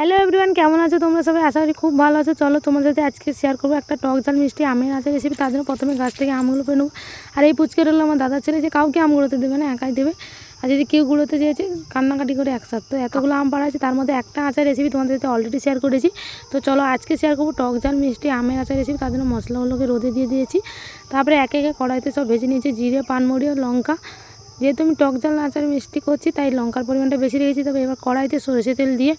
Hello everyone কেমন আছো তোমরা সবাই? আশা করি খুব ভালো আছো। চলো তোমাদের সাথে আজকে শেয়ার করব একটা টক ঝাল মিষ্টি আমের আচার রেসিপি তার জন্য প্রথমে গাছ থেকে আমগুলো পেয়ে নেব। আর এই পুচকে হলো আমার দাদার ছেলে, যে কাউকে আমগুলোতে দেবে না, একাই দেবে। আর যদি কেউ গুলোতে চেয়েছে, কান্নাকাটি করে একসাথে তো এতগুলো আম পাড়া আছে, তার মধ্যে একটা আচার রেসিপি তোমাদের সাথে অলরেডি শেয়ার করেছি। তো চলো আজকে শেয়ার করব টক ঝাল মিষ্টি আমের আচার রেসিপি তার জন্য মশলাগুলোকে রোদে দিয়ে দিয়েছি। তারপরে একে একে কড়াইতে সব ভেজে নিয়েছি, জিরে, পানমরি ও লঙ্কা। যেহেতু আমি টক ঝাল আচার মিষ্টি করছি, তাই লঙ্কার পরিমাণটা বেশি রেখেছি, তবে এবার কড়াইতে সরষে তেল দিয়ে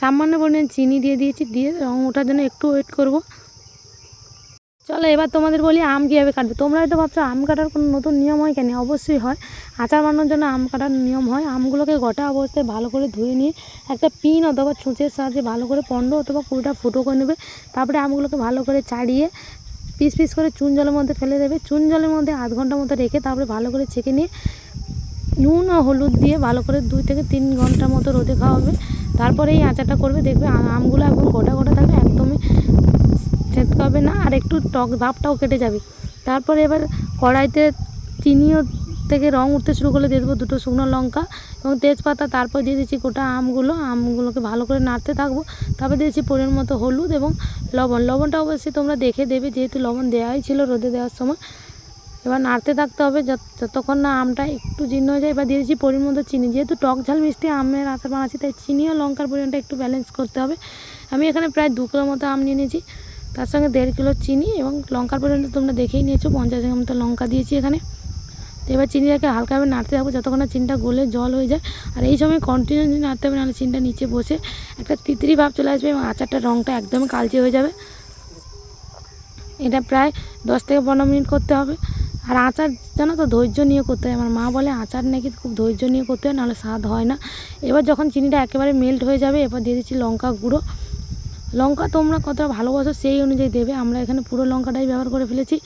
সামান্য পরিমাণে চিনি দিয়ে দিয়েছি, দিয়ে রং ওঠার জন্য একটু ওয়েট করব। চলো এবার তোমাদের বলি আম কীভাবে কাটবে। তোমরা হয়তো ভাবছ আম কাটার কোনো নতুন নিয়ম হয় কেন? অবশ্যই হয়। আচার বানানোর জন্য আম কাটার নিয়ম হয়। আমগুলোকে গোটা অবস্থায় ভালো করে ধুয়ে নিয়ে একটা পিন অথবা ছুঁচের সাহায্যে ভালো করে পনেরো অথবা কুড়িটা ফুটো করে নেবে। তারপরে আমগুলোকে ভালো করে চাড়িয়ে পিস পিস করে চুন জলের মধ্যে ফেলে দেবে। চুন জলের মধ্যে আধ ঘণ্টার মতো রেখে তারপরে ভালো করে ছেঁকে নিয়ে নুন ও হলুদ দিয়ে ভালো করে দুই থেকে তিন ঘণ্টার মতো রোদে খাওয়াবে। তারপরে এই আচারটা করবে, দেখবে আমগুলো একদম গোটা গোটা থাকবে, একদমই ছেঁচকাবে না, আর একটু টক ভাবটাও কেটে যাবে। তারপরে এবার কড়াইতে চিনিও থেকে রং উঠতে শুরু করলে দিয়ে দেবো দুটো শুকনো লঙ্কা এবং তেজপাতা, তারপর দিয়ে দিচ্ছি গোটা আমগুলো, আমগুলোকে ভালো করে নাড়তে থাকব। তারপর দিয়েছি পরিমাণ মতো হলুদ এবং লবণ। লবণটা অবশ্যই তোমরা দেখে দেবে, যেহেতু লবণ দেওয়াই ছিল রোদে দেওয়ার সময়। এবার নাড়তে থাকতে হবে যত- যতক্ষণ না আমটা একটু জীর্ণ হয়ে যায়। এবার দিয়ে দিচ্ছি পরিমাণ মতো চিনি। যেহেতু টক ঝাল মিষ্টি, আমের আচার বানাচ্ছি, তাই চিনি ও লঙ্কার পরিমাণটা একটু ব্যালেন্স করতে হবে। আমি এখানে প্রায় দু কিলোর মতো আম নিয়ে নিয়েছি। তার সঙ্গে দেড় কিলো চিনি এবং লঙ্কার পরিমাণটা তোমরা দেখেই নিয়েছো, পঞ্চাশ গ্রাম মতো লঙ্কা দিয়েছি এখানে। তো এবার চিনিটাকে হালকাভাবে নাড়তে থাকব যতক্ষণ না চিনিটা গলে জল হয়ে যায়। আর এই সময় কন্টিনিউ নাড়তে হবে, নাহলে চিনিটা নিচে বসে একটা তিতরি ভাব চলে আসবে এবং আচারটার রঙটা একদমই কালচে হয়ে যাবে। এটা প্রায় দশ থেকে পনেরো মিনিট করতে হবে। আর আচার জানো তো ধৈর্য নিয়ে করতে হয়। আমার মা বলে, আচার নাকি খুব ধৈর্য নিয়ে করতে হয়, নাহলে স্বাদ হয় না। এবার যখন চিনিটা একেবারে মেল্ট হয়ে যাবে এবার দিয়ে দিচ্ছি লঙ্কা গুঁড়ো। লঙ্কা তোমরা কতটা ভালোবাসো সেই অনুযায়ী দেবে। আমরা এখানে পুরো লঙ্কাটাই ব্যবহার করে ফেলেছি।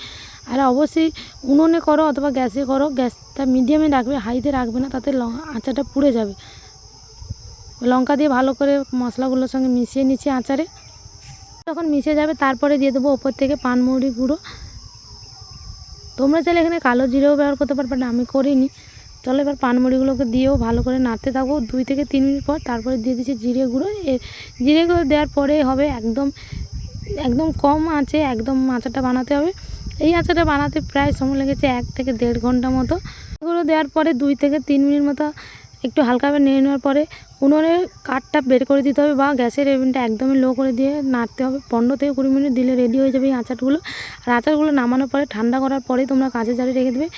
আর অবশ্যই উনুনে করো অথবা গ্যাসে করো, গ্যাসটা মিডিয়ামে রাখবে, হাইতে রাখবে না, তাতে আচারটা পুড়ে যাবে। লঙ্কা দিয়ে ভালো করে মশলাগুলোর সঙ্গে মিশিয়ে নিচ্ছি আচারে। যখন মিশে যাবে, তারপরে দিয়ে দেবো ওপর থেকে পানমৌরি গুঁড়ো। তোমরা চাইলে এখানে কালো জিরেও ব্যবহার করতে পারবে না, আমি করিনি। চলো এবার পানমুড়িগুলোকে দিয়েও ভালো করে নাড়তে থাকব দুই থেকে তিন মিনিট পর তারপরে দিয়ে দিচ্ছি জিরে গুঁড়ো। জিরে গুঁড়ো দেওয়ার পরে হবে একদম একদম কম আছে একদম আচারটা বানাতে হবে। এই আচারটা বানাতে প্রায় সময় লেগেছে এক থেকে দেড় ঘণ্টা মতো। এগুলো দেওয়ার পরে দুই থেকে তিন মিনিট মতো একটু হালকাভাবে নেড়ে নেওয়ার পরে উনুনের কাঠটা বের করে দিতে হবে বা গ্যাসের রেভিনটা একদমই লো করে দিয়ে নাড়তে হবে। পনেরো থেকে কুড়ি মিনিট দিলে রেডি হয়ে যাবে এই আচারগুলো। আর আচারগুলো নামানোর পরে ঠান্ডা করার পরে তোমরা কাঁচের জারে রেখে দেবে।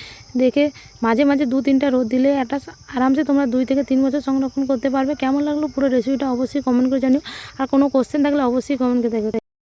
দেখে মাঝে মাঝে দু তিনটা রোদ দিলে একটা আরামসে তোমরা দুই থেকে তিন বছর সংরক্ষণ করতে পারবে। কেমন লাগল পুরো রেসিপিটা অবশ্যই কমেন্ট করে জানিও। আর কোনো কোশ্চেন থাকলে অবশ্যই কমেন্ট করে দেখো।